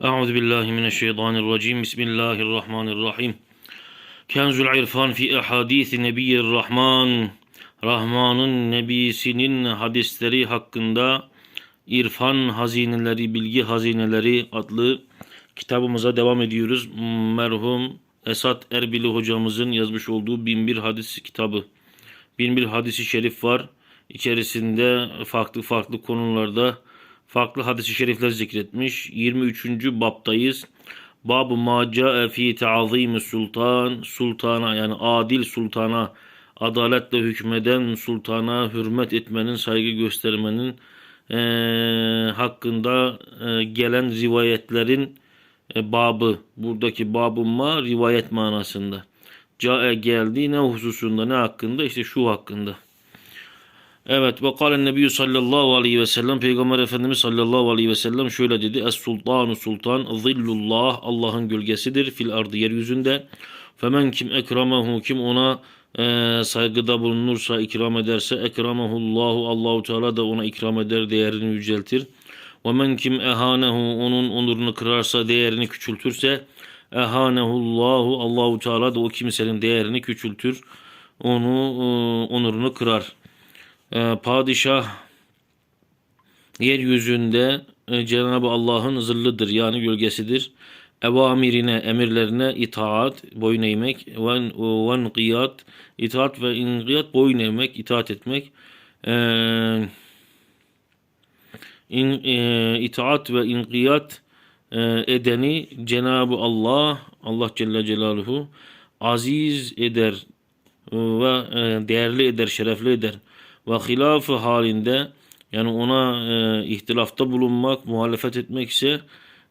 Euzu billahi mineşşeytanirracim. Bismillahirrahmanirrahim. Kenzul İrfan fi ahadisi Nebiyyir Rahman. Rahman'ın nebisinin hadisleri hakkında İrfan Hazineleri, Bilgi Hazineleri adlı kitabımıza devam ediyoruz. Merhum Esat Erbili hocamızın yazmış olduğu Binbir Hadis kitabı. Binbir hadisi şerif var. İçerisinde farklı farklı konularda farklı hadisi şerifler zikretmiş. 23. baptayız. Bab-ı ma ca'e fi ta'zimi sultan. Sultana yani adil sultana adaletle hükmeden sultana hürmet etmenin, saygı göstermenin eee, hakkında eee, gelen rivayetlerin e, babı. Buradaki babı ma rivayet manasında. Ca'e geldi ne hususunda ne hakkında? İşte şu hakkında. Evet ve kâlen nebiyyü sallallahu aleyhi ve sellem Peygamber Efendimiz sallallahu aleyhi ve sellem şöyle dedi. Es sultanu sultan zillullah Allah'ın gölgesidir fil ardı yeryüzünde. Femen kim ekramahu kim ona e, saygıda bulunursa ikram ederse ekramahullahu Allahu Teala da ona ikram eder değerini yüceltir. Ve men kim ehanehu onun onurunu kırarsa değerini küçültürse ehanehullahu Allahu Teala da o kimsenin değerini küçültür. Onu e, onurunu kırar. E, padişah yeryüzünde e, Cenab-ı Allah'ın zıllıdır yani gölgesidir. Evamirine, emirlerine itaat, boyun eğmek, ve ve itaat ve inqiyat boyun eğmek, itaat etmek. E, in, e, itaat ve inkiyat e, edeni Cenab-ı Allah, Allah Celle Celaluhu aziz eder ve e, değerli eder, şerefli eder. Ve hilafı halinde yani ona e, ihtilafta bulunmak, muhalefet etmek ise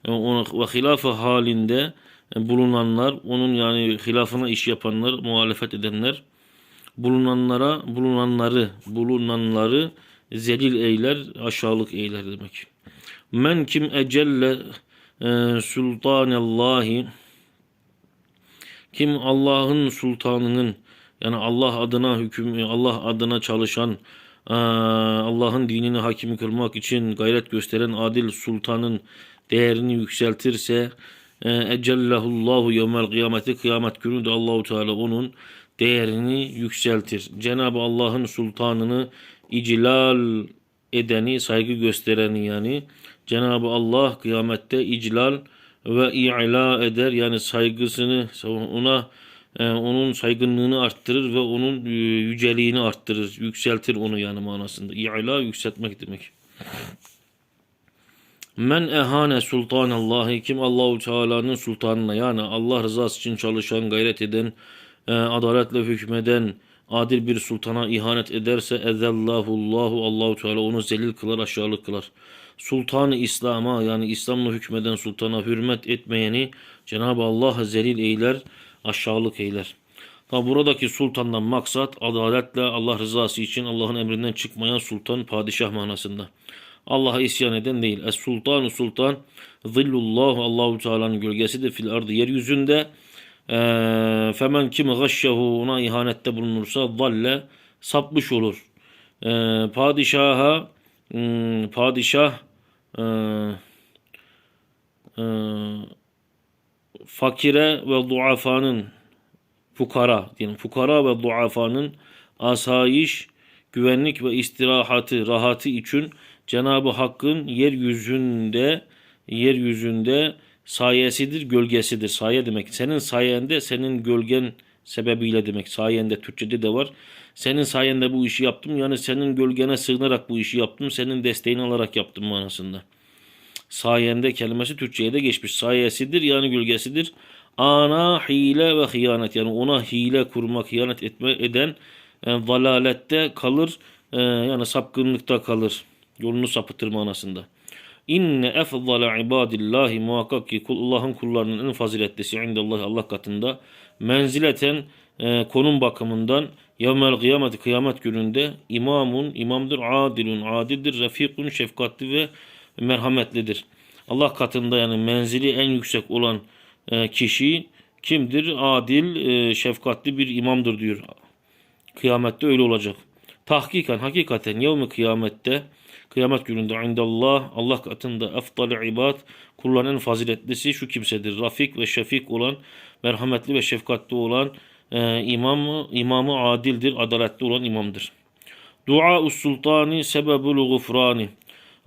e, ona, ve hilafı halinde e, bulunanlar, onun yani hilafına iş yapanlar, muhalefet edenler, bulunanlara, bulunanları, bulunanları zelil eyler, aşağılık eyler demek. Men kim ecelle e, sultanallahi kim Allah'ın sultanının yani Allah adına hüküm Allah adına çalışan Allah'ın dinini hakim kılmak için gayret gösteren adil sultanın değerini yükseltirse e, ecellehullahu yevmel kıyameti kıyamet günü de Allahu Teala onun değerini yükseltir. Cenab-ı Allah'ın sultanını iclal edeni, saygı göstereni yani Cenab-ı Allah kıyamette iclal ve i'la eder yani saygısını ona onun saygınlığını arttırır ve onun e, yüceliğini arttırır, yükseltir onu yani manasında. İ'la yükseltmek demek. Men ehane sultanallahi kim Allahu Teala'nın sultanına yani Allah rızası için çalışan, gayret eden, e, adaletle hükmeden, adil bir sultana ihanet ederse ezellahullahu Allahu Teala onu zelil kılar, aşağılık kılar. Sultanı İslam'a yani İslam'la hükmeden sultana hürmet etmeyeni Cenab-ı Allah zelil eyler, aşağılık eyler. Tabi buradaki sultandan maksat adaletle Allah rızası için Allah'ın emrinden çıkmayan sultan, padişah manasında. Allah'a isyan eden değil. Es sultanu sultan zillullahu Allahu Teala'nın gölgesidir fil ardı yeryüzünde. Ee, femen kim gashşehu ona ihanette bulunursa zalle sapmış olur. Ee, padişaha hmm, padişah e, e, fakire ve duafanın fukara diyelim fukara ve duafanın asayiş, güvenlik ve istirahatı, rahatı için Cenab-ı Hakk'ın yeryüzünde yeryüzünde sayesidir, gölgesidir. Saye demek. Senin sayende, senin gölgen sebebiyle demek. Sayende Türkçede de var. Senin sayende bu işi yaptım. Yani senin gölgene sığınarak bu işi yaptım. Senin desteğini alarak yaptım manasında. Sayende kelimesi Türkçe'ye de geçmiş. Sayesidir yani gölgesidir. Ana hile ve hıyanet yani ona hile kurmak, hıyanet etme eden yani e, dalalette kalır. E, yani sapkınlıkta kalır. Yolunu sapıtır manasında. İnne efdale ibadillahi muhakkak ki Allah'ın kullarının en faziletlisi indallah Allah katında menzileten e, konum bakımından yevmel kıyamet kıyamet gününde imamun imamdır adilun adildir refikun şefkatli ve merhametlidir. Allah katında yani menzili en yüksek olan e, kişi kimdir? Adil, e, şefkatli bir imamdır diyor. Kıyamette öyle olacak. Tahkiken, hakikaten yevmi kıyamette Kıyamet gününde indallah Allah katında efdal ibad kulların en faziletlisi şu kimsedir. Rafik ve şefik olan, merhametli ve şefkatli olan e, imamı, imamı adildir, adaletli olan imamdır. Dua sultani sebebul gufrani.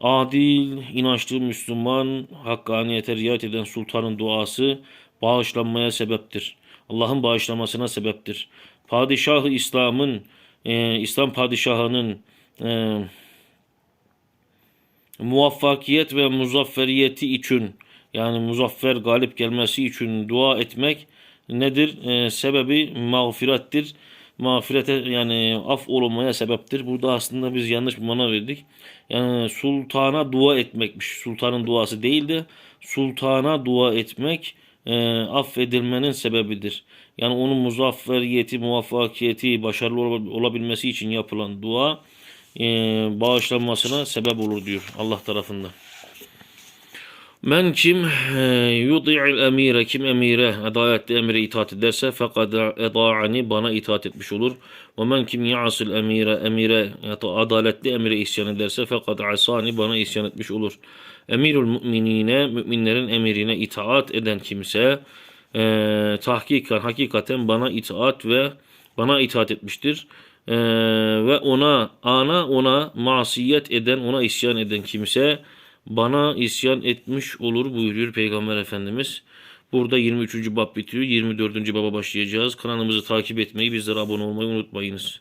Adil, inançlı Müslüman, hakkaniyete riayet eden sultanın duası bağışlanmaya sebeptir. Allah'ın bağışlamasına sebeptir. Padişahı İslam'ın, e, İslam padişahının e, muvaffakiyet ve muzafferiyeti için yani muzaffer galip gelmesi için dua etmek nedir? E, sebebi mağfirettir. Mağfirete yani af olunmaya sebeptir. Burada aslında biz yanlış bir mana verdik. Yani sultana dua etmekmiş. Sultanın duası değil de sultana dua etmek e, affedilmenin sebebidir. Yani onun muzafferiyeti, muvaffakiyeti, başarılı ol- olabilmesi için yapılan dua e, bağışlanmasına sebep olur diyor Allah tarafından. Men kim yudi'il emire kim emire adaletli emire itaat ederse fakat eda'ani bana itaat etmiş olur. Ve men kim ya'sil emire emire adaletli emire isyan ederse fakat asani bana isyan etmiş olur. Emirül müminine müminlerin emirine itaat eden kimse e, tahkikan hakikaten bana itaat ve bana itaat etmiştir. E, ve ona ana ona masiyet eden ona isyan eden kimse bana isyan etmiş olur buyuruyor Peygamber Efendimiz. Burada 23. bab bitiyor. 24. baba başlayacağız. Kanalımızı takip etmeyi, bizlere abone olmayı unutmayınız.